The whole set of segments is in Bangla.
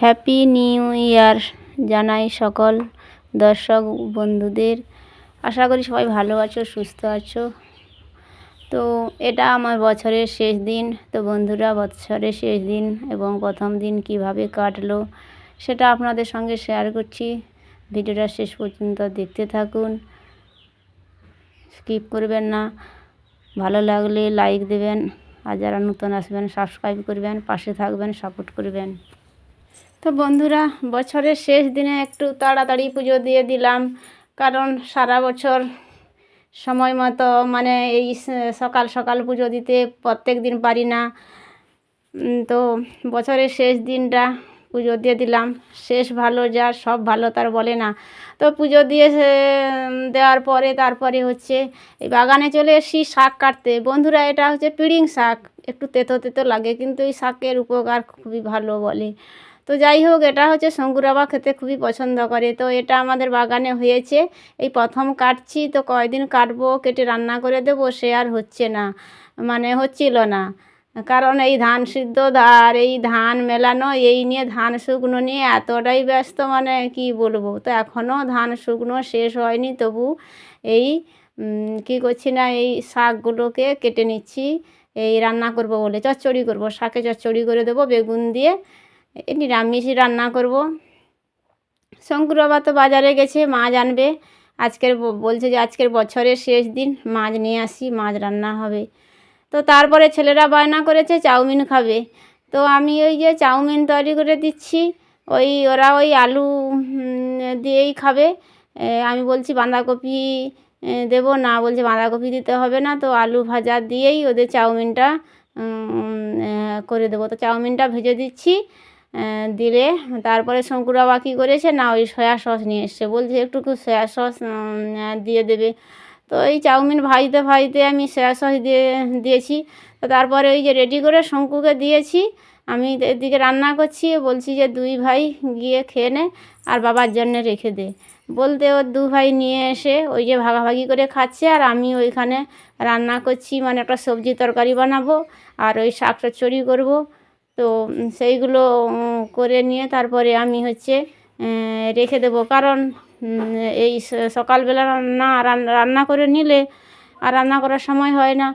হ্যাপি নিউ ইয়ার জানাই সকল দর্শক বন্ধুদের। আশা করি সবাই ভালো আছো, সুস্থ আছো। তো এটা আমার বছরের শেষ দিন। তো বন্ধুরা, বছরের শেষ দিন এবং প্রথম দিন কীভাবে কাটলো সেটা আপনাদের সঙ্গে শেয়ার করছি। ভিডিওটা শেষ পর্যন্ত দেখতে থাকুন। স্কিপ করবেন না। ভালো লাগলে লাইক দেবেন। আর যারা নতুন আসবেন সাবস্ক্রাইব করবেন, পাশে থাকবেন সাপোর্ট করবেন। তো বন্ধুরা, বছরের শেষ দিনে একটু তাড়াতাড়ি পুজো দিয়ে দিলাম। কারণ সারা বছর সময় মতো মানে এই সকাল সকাল পুজো দিতে প্রত্যেক দিন পারি না। তো বছরের শেষ দিনটা পুজো দিয়ে দিলাম। শেষ ভালো যার সব ভালো তার বলে না। তো পুজো দিয়ে দেওয়ার পরে তারপরে হচ্ছে এই বাগানে চলে এসি শাক কাটতে। বন্ধুরা, এটা হচ্ছে পিড়িং শাক। একটু তেতো তেতো লাগে, কিন্তু এই শাকের উপকার খুবই ভালো বলে। তো যাই হোক, এটা হচ্ছে শঙ্কুর শঙ্কুরাবা খেতে খুবই পছন্দ করে। তো এটা আমাদের বাগানে হয়েছে। এই প্রথম কাটছি, তো কয়দিন কাটবো, কেটে রান্না করে দেবো, সে আর হচ্ছে না মানে হচ্ছিল না। কারণ এই ধান সিদ্ধ আর এই ধান মেলানো, এই নিয়ে ধান শুকনো নিয়ে এতটাই ব্যস্ত মানে কি বলব? তো এখনও ধান শুকনো শেষ হয়নি, তবু এই কি করছি না, এই শাকগুলোকে কেটে নিচ্ছি, এই রান্না করব বলে, চচ্চড়ি করব, শাকে চচ্চড়ি করে দেবো, বেগুন দিয়ে নিরামিষই রান্না করব। শঙ্কুর বাবা তো বাজারে গেছে মাছ আনবে আজকের বলছে যে আজকের বছরের শেষ দিন, মাছ নিয়ে আসি, মাছ রান্না হবে। তো তারপরে ছেলেরা বায়না করেছে, চাউমিন খাবে। তো আমি ওই যে চাউমিন তৈরি করে দিচ্ছি, ওই ওরা ওই আলু দিয়েই খাবে। আমি বলছি বাঁধাকপি দেবো না, বলছে বাঁধাকপি দিতে হবে না, তো আলু ভাজা দিয়েই ওদের চাউমিনটা করে দেবো। তো চাউমিনটা ভেজে দিচ্ছি। দিলে। তারপরে শঙ্কুরাবা কী করেছে? না, ওই সয়া সস নিয়ে এসছে। বলছে, একটুকু সয়া সস দিয়ে দেবে। তো এই চাউমিন ভাজতে ভাজতে আমি সয়া সস দিয়ে, দিয়েছি। তো তারপরে ওই যে রেডি করে শঙ্কুকে দিয়েছি। আমি এদিকে রান্না করছি। বলছি যে, দুই ভাই গিয়ে খেয়ে নে আর বাবার জন্যে রেখে দে। বলতে ওর দু ভাই নিয়ে এসে ওই যে ভাগাভাগি করে খাচ্ছে। আর আমি ওইখানে রান্না করছি। মানে একটা সবজি তরকারি বানাবো আর ওই শাক চচ্চড়ি করব। তো সেইগুলো করে নিয়ে তারপরে আমি হচ্ছে রেখে দেবো। কারণ এই সকালবেলা রান্না রান্না করে নিলে আর রান্না করার সময় হয় না।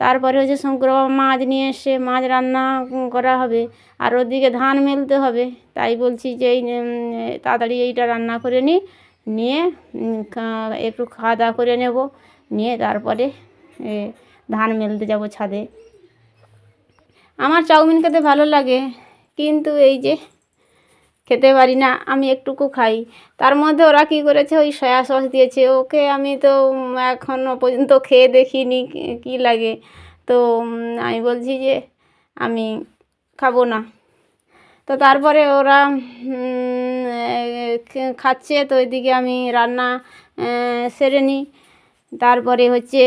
তারপরে হচ্ছে শঙ্করবাবা মাছ নিয়ে এসে মাছ রান্না করা হবে। আর ওদিকে ধান মেলতে হবে। তাই বলছি যে এই তাড়াতাড়ি এইটা রান্না করে নিই। নিয়ে একটু খাওয়া দাওয়া করে নেব। নিয়ে তারপরে ধান মেলতে যাব ছাদে। আমার চাউমিন খেতে ভালো লাগে, কিন্তু এই যে খেতে পারি না, আমি একটুকু খাই। তার মধ্যে ওরা কী করেছে, ওই সয়া সস দিয়েছে। ওকে আমি তো এখনও পর্যন্ত খেয়ে দেখিনি, কী লাগে? তো আমি বলছি যে আমি খাব না। তো তারপরে ওরা খাচ্ছে। তো ওইদিকে আমি রান্না সেরে নিই। তারপরে হচ্ছে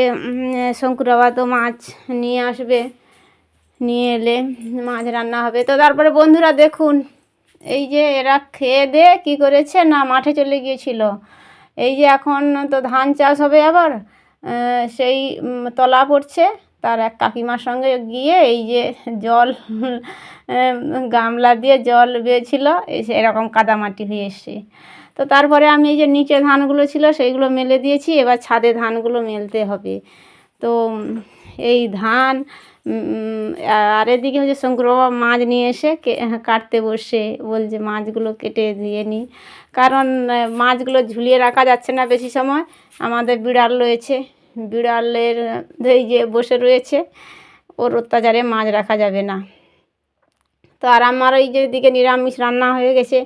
শঙ্কুরাবা তো মাছ নিয়ে আসবে। নিয়ে এলে মাছ রান্না হবে। তো তারপরে বন্ধুরা দেখুন, এই যে এরা খেয়ে দে কী করেছে? না, মাঠে চলে গিয়েছিল। এই যে এখন তো ধান চাষ হবে আবার সেই তলা পড়ছে। তার এক কাকিমার সঙ্গে গিয়ে এই যে জল গামলা দিয়ে জল বেয়েছিল এরকম কাদামাটি হয়ে এসছে। তো তারপরে আমি এই যে নিচে ধানগুলো ছিল, সেইগুলো মেলে দিয়েছি। এবার ছাদে ধানগুলো মেলতে হবে। তো এই ধান আর এদিকে হচ্ছে শঙ্কর বাবা মাছ নিয়ে এসে কাটতে বসে। বলছে মাছগুলো কেটে দিয়ে নিই কারণ মাছগুলো ঝুলিয়ে রাখা যাচ্ছে না বেশি সময়। আমাদের বিড়াল রয়েছে। বিড়ালের এই যে বসে রয়েছে, ওর অত্যাচারে মাছ রাখা যাবে না। তো আর আমার ওই যে দিকে নিরামিষ রান্না হয়ে গেছে।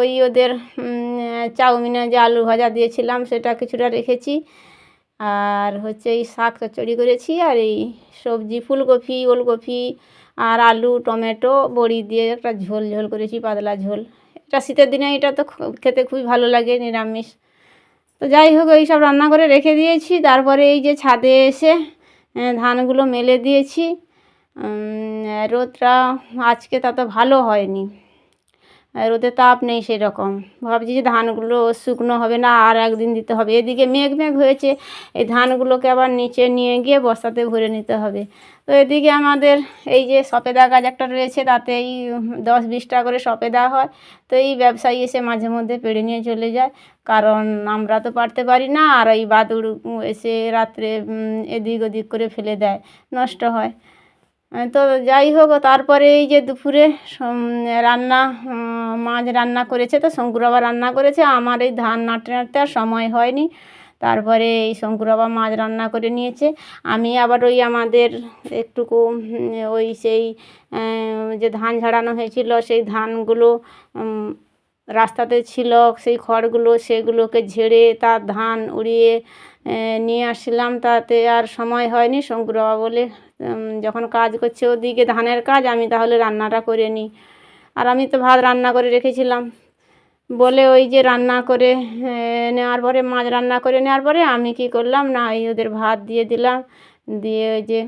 ওই ওদের চাউমিনে যে আলু ভাজা দিয়েছিলাম, সেটা কিছুটা রেখেছি। আর হচ্ছে এই শাক চচ্চড়ি করেছি আর এই সবজি, ফুলকপি, ওলকপি আর আলু, টমেটো, বড়ি দিয়ে একটা ঝোল ঝোল করেছি, পাতলা ঝোল। এটা শীতের দিনে এটা তো খেতে খুবই ভালো লাগে, নিরামিষ। তো যাই হোক, এই সব রান্না করে রেখে দিয়েছি। তারপরে এই যে ছাদে এসে ধানগুলো মেলে দিয়েছি। রোদটা আজকে তত ভালো হয়নি। রোদে তাপ নেই সেই রকম ভাবছি যে ধানগুলো শুকনো হবে না, আর একদিন দিতে হবে। এদিকে মেঘ মেঘ হয়েছে, এই ধানগুলোকে আবার নিচে নিয়ে গিয়ে বস্তাতে ভরে নিতে হবে। তো এদিকে আমাদের এই যে সপেদা গাছ একটা রয়েছে তাতে এই দশ বিশটা করে সপেদা হয়। তো এই ব্যবসায়ী এসে মাঝে মধ্যে পেড়ে নিয়ে চলে যায়। কারণ আমরা তো পারতে পারি না, আর এই বাদুড় এসে রাত্রে এদিক ওদিক করে ফেলে দেয়, নষ্ট হয়। তো যাই হোক, তারপরে এই যে দুপুরে রান্না মাছ রান্না করেছে, তো শঙ্কুর বাবা রান্না করেছে। আমার এই ধান নাড়তে নাড়তে আর সময় হয়নি। তারপরে এই শঙ্কুর বাবা মাছ রান্না করে নিয়েছে। আমি আবার ওই আমাদের একটুকু ওই সেই যে ধান ঝাড়ানো হয়েছিল, সেই ধানগুলো রাস্তাতে ছিল, সেই খড়গুলো সেগুলোকে ঝেড়ে তার ধান উড়িয়ে নিয়ে আসলাম তাতে আর সময় হয়নি। শঙ্কুর বাবা বলে যখন কাজ করছে ওদিকে ধানের কাজ, আমি তাহলে রান্নাটা করে নিই। আর আমি তো ভাত রান্না করে রেখেছিলাম। বলে ওই যে রান্না করে নেওয়ার পরে, মাছ রান্না করে নেওয়ার পরে আমি কি করলাম, না ওই ওদের ভাত দিয়ে দিলাম। দিয়ে ওই যে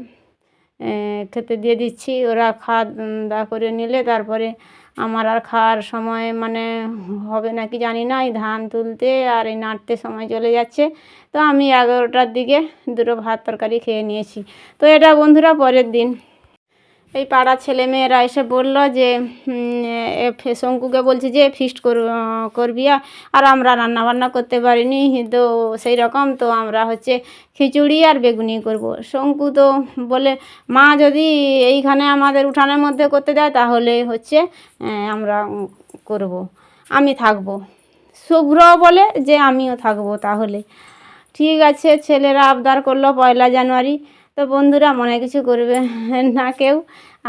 খেতে দিয়ে দিচ্ছি। ওরা খাওয়া দাওয়া করে নিলে তারপরে আমার আর খাওয়ার সময় মানে হবে নাকি জানি না, এই ধান তুলতে আর এই নাড়তে সময় চলে যাচ্ছে। তো আমি এগারোটার দিকে দুটো ভাত তরকারি খেয়ে নিয়েছি। তো এটা বন্ধুরা পরের দিন। এই পাড়ার ছেলেমেয়েরা এসে বলল যে শঙ্কুকে বলছে যে ফিস্ট কর করবি আর আমরা রান্না বান্না করতে পারিনি, তো সেই রকম তো আমরা হচ্ছে খিচুড়ি আর বেগুনি করব। শঙ্কু তো বলে, মা যদি এইখানে আমাদের উঠানের মধ্যে করতে দেয়, তাহলে হচ্ছে আমরা করব। আমি থাকব। শুভ্র বলে যে, আমিও থাকব তাহলে। ঠিক আছে, ছেলেরা আবদার করল পয়লা জানুয়ারি। তো বন্ধুরা মনে কিছু করবে না কেউ।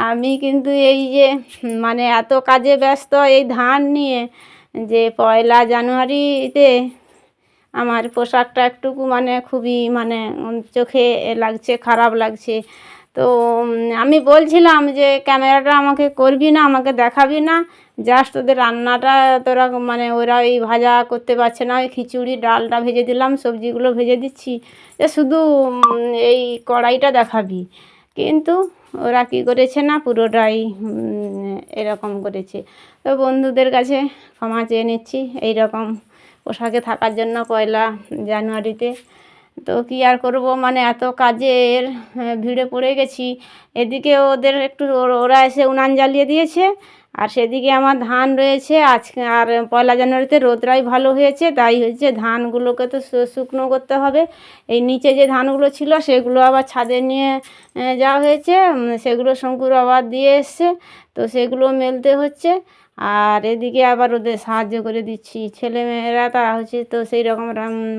আমি কিন্তু এই যে মানে এত কাজে ব্যস্ত এই ধান নিয়ে যে পয়লা জানুয়ারিতে আমার পোশাকটা একটুকু মানে খুবই মানে চোখে লাগছে, খারাপ লাগছে। তো আমি বলছিলাম যে ক্যামেরাটা আমাকে করবি না, আমাকে দেখাবি না জাস্ট ওদের রান্নাটা তোরা মানে ওরা ওই ভাজা করতে পারছে না, ওই খিচুড়ি, ডালটা ভেজে দিলাম, সবজিগুলো ভেজে দিচ্ছি, যে শুধু এই কড়াইটা দেখাবি। কিন্তু ওরা কী করেছে না, পুরোটাই এরকম করেছে। তো বন্ধুদের কাছে ক্ষমা চেয়ে নিচ্ছি, এইরকম পোশাকে থাকার জন্য পয়লা জানুয়ারিতে। তো কী আর করব? মানে এত কাজের হ্যাঁ, ভিড়ে পড়ে গেছি। এদিকে ওদের একটু ওর- এসে উনান জ্বালিয়ে দিয়েছে। আর সেদিকে আমার ধান রয়েছে। আজকে আর পয়লা জানুয়ারিতে রোদরাই ভালো হয়েছে। তাই হচ্ছে ধানগুলোকে তো শুকনো করতে হবে। এই নিচে যে ধানগুলো ছিল সেগুলো আবার ছাদে নিয়ে যাওয়া হয়েছে। সেগুলো শঙ্কুর আবার দিয়ে এসছে। তো সেগুলো মেলতে হচ্ছে। আর এদিকে আবার ওদের সাহায্য করে দিচ্ছি। ছেলেমেয়েরা তারা হচ্ছে তো সেই রকম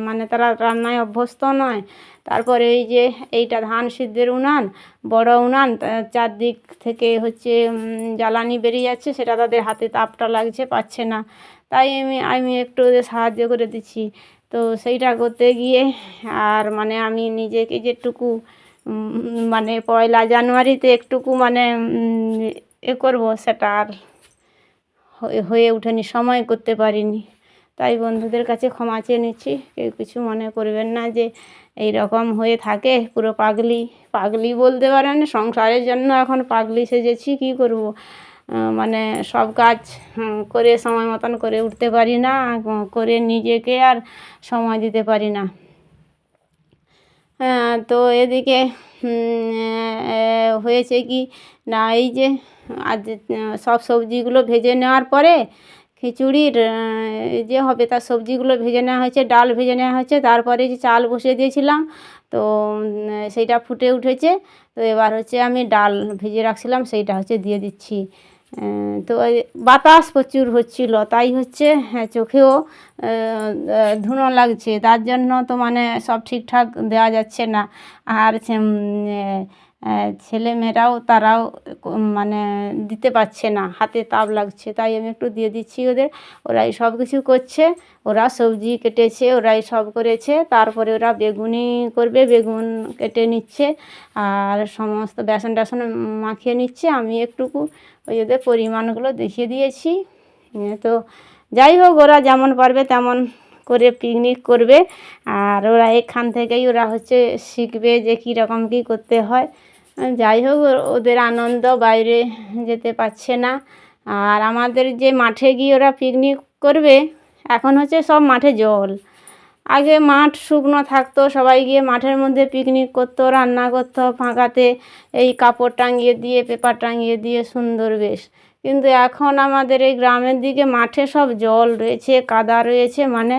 মানে তারা রান্নায় অভ্যস্ত নয়। তারপরে এই যে এইটা ধান সিদ্ধের উনান, বড় উনান, তা- চারদিক থেকে হচ্ছে জ্বালানি বেরিয়ে যাচ্ছে, সেটা তাদের হাতে তাপটা লাগছে, পাচ্ছে না। তাই আমি আমি একটু ওদের সাহায্য করে দিচ্ছি। তো সেইটা করতে গিয়ে, আর মানে আমি নিজেকে যেটুকু মানে পয়লা জানুয়ারিতে একটুকু মানে এ করব সেটা আর হয়ে- ওঠেনি, সময় করতে পারিনি। তাই বন্ধুদের কাছে ক্ষমা চেয়ে নিচ্ছি। কেউ কিছু মনে করবেন না যে এই রকম হয়ে থাকে, পুরো পাগলি পাগলি বলতে পারেন, সংসারের জন্য এখন পাগলি সেজেছি, কী করব? মানে সব কাজ করে সময় মতন করে উঠতে পারি না করে নিজেকে আর সময় দিতে পারি না। তো এদিকে হয়েছে কি না, এই যে আজ, সব সবজিগুলো ভেজে নেওয়ার পরে খিচুড়ির যে হবে, তার সবজিগুলো ভেজে নেওয়া হয়েছে, ডাল ভেজে নেওয়া হয়েছে, তারপরে যে চাল বসিয়ে দিয়েছিলাম, তো সেইটা ফুটে উঠেছে, তো এবার হচ্ছে আমি ডাল ভেজে রাখছিলাম, সেইটা হচ্ছে দিয়ে দিচ্ছি। তো বাতাস প্রচুর হচ্ছিল, তাই হচ্ছে হ্যাঁ চোখেও ধুনো লাগছে। তার জন্য তো মানে সব ঠিকঠাক দেওয়া যাচ্ছে না। আর ছেলেমেয়েরাও তারাও মানে দিতে পারছে না, হাতে তাপ লাগছে, তাই আমি একটু দিয়ে দিচ্ছি ওদের। ওরাই সব কিছু করছে, ওরা সবজি কেটেছে, ওরাই সব করেছে, তারপরে ওরা বেগুনি করবে, বেগুন কেটে নিচ্ছে, আর সমস্ত বেসন টেসন মাখিয়ে নিচ্ছে। আমি একটুকু ওই ওদের পরিমাণগুলো দেখিয়ে দিয়েছি। তো যাই হোক, ওরা যেমন পারবে তেমন করে পিকনিক করবে। আর ওরা এখান থেকেই ওরা হচ্ছে শিখবে যে কীরকম কী করতে হয়। যাই হোক ওদের আনন্দ বাইরে যেতে পারছে না। আর আমাদের যে মাঠে গিয়ে ওরা পিকনিক করবে, এখন হচ্ছে সব মাঠে জল। আগে মাঠ শুকনো থাকতো, সবাই গিয়ে মাঠের মধ্যে পিকনিক করতো, রান্না করতো ফাঁকাতে। এই কাপড় টাঙিয়ে দিয়ে পেপার টাঙিয়ে দিয়ে সুন্দর বেশ। কিন্তু এখন আমাদের এই গ্রামের দিকে মাঠে সব জল রয়েছে, কাদা রয়েছে মানে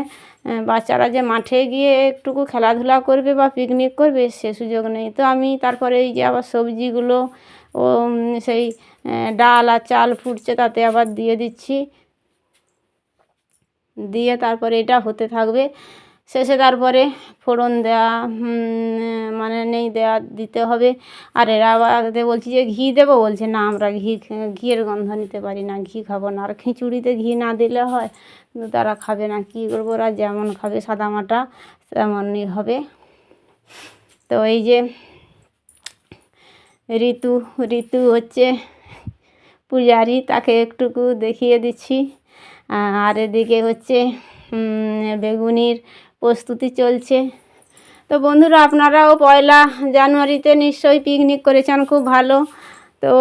বাচ্চারা যে মাঠে গিয়ে একটুকু খেলাধুলা করবে বা পিকনিক করবে, সে সুযোগ নেই। তো আমি তারপরে এই যে আবার সবজিগুলো ও সেই ডাল আর চাল ফুটছে তাতে আবার দিয়ে দিচ্ছি। দিয়ে তারপরে এটা হতে থাকবে। শেষে তারপরে ফোড়ন দেওয়া মানে নেই দেওয়া দিতে হবে। আর এরা আবার বলছি যে ঘি দেবো, বলছে না, আমরা ঘি, ঘিয়ের গন্ধ নিতে পারি না, ঘি খাব না। আর খিচুড়িতে ঘি না দিলে হয় কিন্তু তারা খাবে না। কী করব ওরা, যেমন খাবে সাদামাটা তেমনই হবে। তো এই যে ঋতু ঋতু হচ্ছে পূজারি, তাকে একটুকু দেখিয়ে দিচ্ছি। আর এদিকে হচ্ছে বেগুনির প্রস্তুতি চলছে। তো বন্ধুরা, আপনারাও পয়লা জানুয়ারিতে নিশ্চয়ই পিকনিক করেছেন, খুব ভালো। তো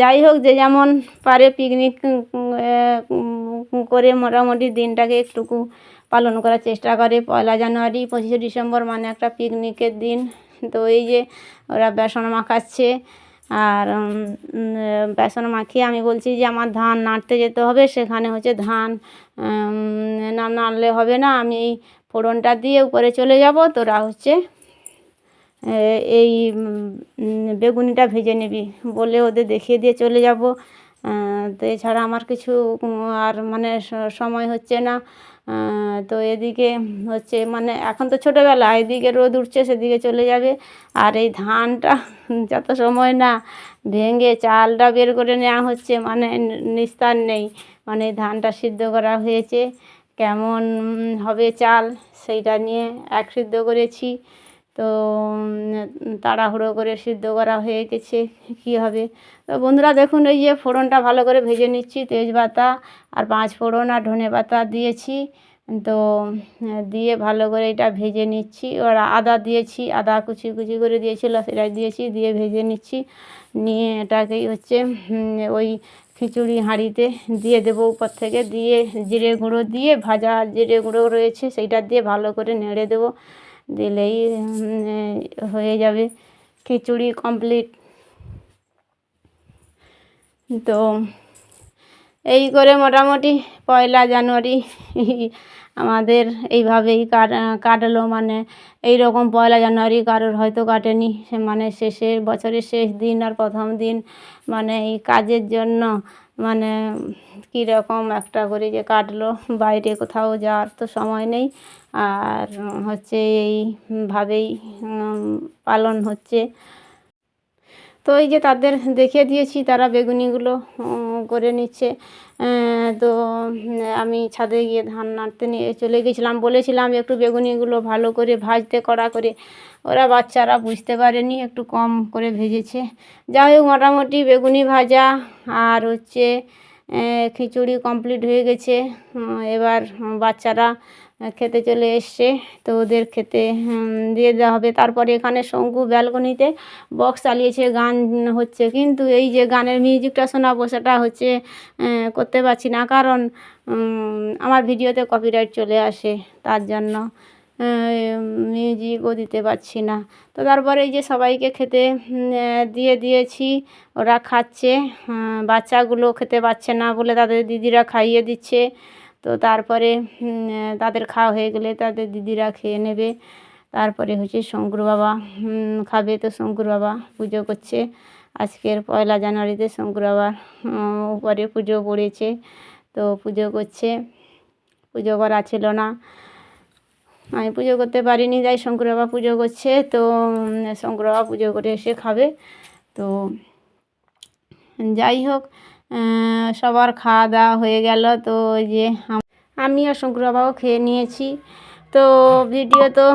যাই হোক, যে যেমন পারে পিকনিক করে মোটামুটি দিনটাকে একটুকু পালন করার চেষ্টা করে। পয়লা জানুয়ারি, পঁচিশে ডিসেম্বর মানে একটা পিকনিকের দিন। তো এই যে ওরা বেসন মাখাচ্ছে আর বেসন মাখিয়ে আমি বলছি যে আমার ধান নাড়তে যেতে হবে, সেখানে হচ্ছে ধান না নাড়লে হবে না, আমি এই ফোড়নটা দিয়ে উপরে চলে যাব, তোরা হচ্ছে এই বেগুনিটা ভেজে নিবি বলে ওদের দেখিয়ে দিয়ে চলে যাব। তো এছাড়া আমার কিছু আর মানে সময় হচ্ছে না। তো এদিকে হচ্ছে মানে এখন তো ছোটোবেলা, এদিকে রোদ উঠছে, সেদিকে চলে যাবে। আর এই ধানটা যত সময় না ভেঙে চালটা বের করে নেওয়া হচ্ছে মানে নিস্তার নেই। মানে ধানটা সিদ্ধ করা হয়েছে। কেমন হবে চাল, সেইটা নিয়ে এক সিদ্ধ করেছি। তো তাড়াহুড়ো করে সিদ্ধ করা হয়ে গেছে, কী হবে? তো বন্ধুরা দেখুন, এই যে ফোড়নটা ভালো করে ভেজে নিচ্ছি, তেজপাতা আর পাঁচ ফোড়ন আর ধনে পাতা দিয়েছি। তো, দিয়ে ভালো করে এটা ভেজে নিচ্ছি। আর আদা দিয়েছি, আদা কুচি কুচি করে দিয়েছিল সেটা দিয়েছি, দিয়ে ভেজে নিচ্ছি। নিয়ে এটাকেই হচ্ছে ওই খিচুড়ি হাঁড়িতে দিয়ে দেবো উপর থেকে। দিয়ে জিরে গুঁড়ো দিয়ে ভাজা জিরে গুঁড়ো রয়েছে, সেইটা দিয়ে ভালো করে নেড়ে দেবো। দিলেই হয়ে যাবে। খিচুড়ি কমপ্লিট তো, এই করে মোটামুটি পয়লা জানুয়ারি আমাদের এইভাবেই কাট- কাটলো। মানে এই রকম পয়লা জানুয়ারি কারোর হয়তো কাটেনি। মানে শেষের বছরের শেষ দিন আর প্রথম দিন মানে এই কাজের জন্য মানে কীরকম একটা করে যে কাটলো, বাইরে কোথাও যাওয়ার তো সময় নেই। আর হচ্ছে এইভাবেই পালন হচ্ছে। তো এই যে তাদের দেখিয়ে দিয়েছি, তারা বেগুনিগুলো করে নিচ্ছে। তো আমি ছাদে গিয়ে ধান নাড়তে নিয়ে চলে গেছিলাম। বলেছিলাম একটু বেগুনিগুলো ভালো করে ভাজতে, কড়া করে। ওরা বাচ্চারা বুঝতে পারেনি, একটু কম করে ভেজেছে। যাই হোক, মোটামুটি বেগুনি ভাজা আর হচ্ছে খিচুড়ি কমপ্লিট হয়ে গেছে। এবার বাচ্চারা খেতে চলে এসছে। তো ওদের খেতে দিয়ে দেওয়া হবে। তারপরে এখানে শঙ্কু ব্যালকনিতে বক্স চালিয়েছে। গান হচ্ছে। কিন্তু এই যে গানের মিউজিকটা শোনাবো সেটা হচ্ছে করতে পারছি না। কারণ আমার ভিডিওতে কপিরাইট চলে আসে। তার জন্য মিউজিকও দিতে পারছি না। তো তারপরে এই যে সবাইকে খেতে দিয়ে দিয়েছি। ওরা খাচ্ছে। বাচ্চাগুলো খেতে পাচ্ছে না বলে তাদের দিদিরা খাইয়ে দিচ্ছে। তো তারপরে তাদের খাওয়া হয়ে গেলে তাদের দিদিরা খেয়ে নেবে। তারপরে হচ্ছে শঙ্কর বাবা খাবে। তো শঙ্কর বাবা পুজো করছে। আজকের পয়লা জানুয়ারিতে শঙ্কর বাবার উপরে পুজো পড়েছে। তো পুজো করছে। পুজো করা ছিল না। আমি পুজো করতে পারিনি, তাই শঙ্কর বাবা পুজো করছে। তো শঙ্কর বাবা পুজো করে এসে খাবে। তো, যাই হোক সবার খাওয়া দাওয়া হয়ে গেল। তো ওই যে আম- আর শঙ্কর বাবাও খেয়ে নিয়েছি। তো ভিডিও তো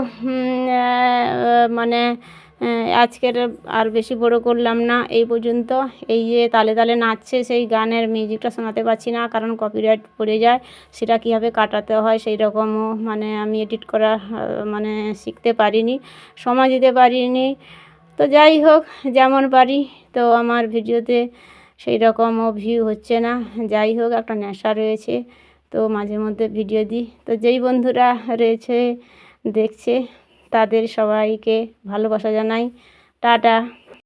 মানে আজকের আর বেশি বড় করলাম না। এই পর্যন্ত। এই যে তালে তালে নাচছে, সেই গানের মিউজিকটা শোনাতে পারছি না, কারণ কপিরাইট পড়ে যায়। সেটা কীভাবে কাটাতে হয় সেই রকমও মানে আমি এডিট করা মানে শিখতে পারিনি, সময় দিতে পারিনি। তো যাই হোক, যেমন পারি। তো আমার ভিডিওতে সেই রকমও ভিউ হচ্ছে না। যাই হোক, একটা নেশা রয়েছে। তো মাঝে মধ্যে ভিডিও দিই। তো যেই বন্ধুরা রয়েছে, দেখছে, তাদের সবাইকে ভালোবাসা জানাই। টাটা।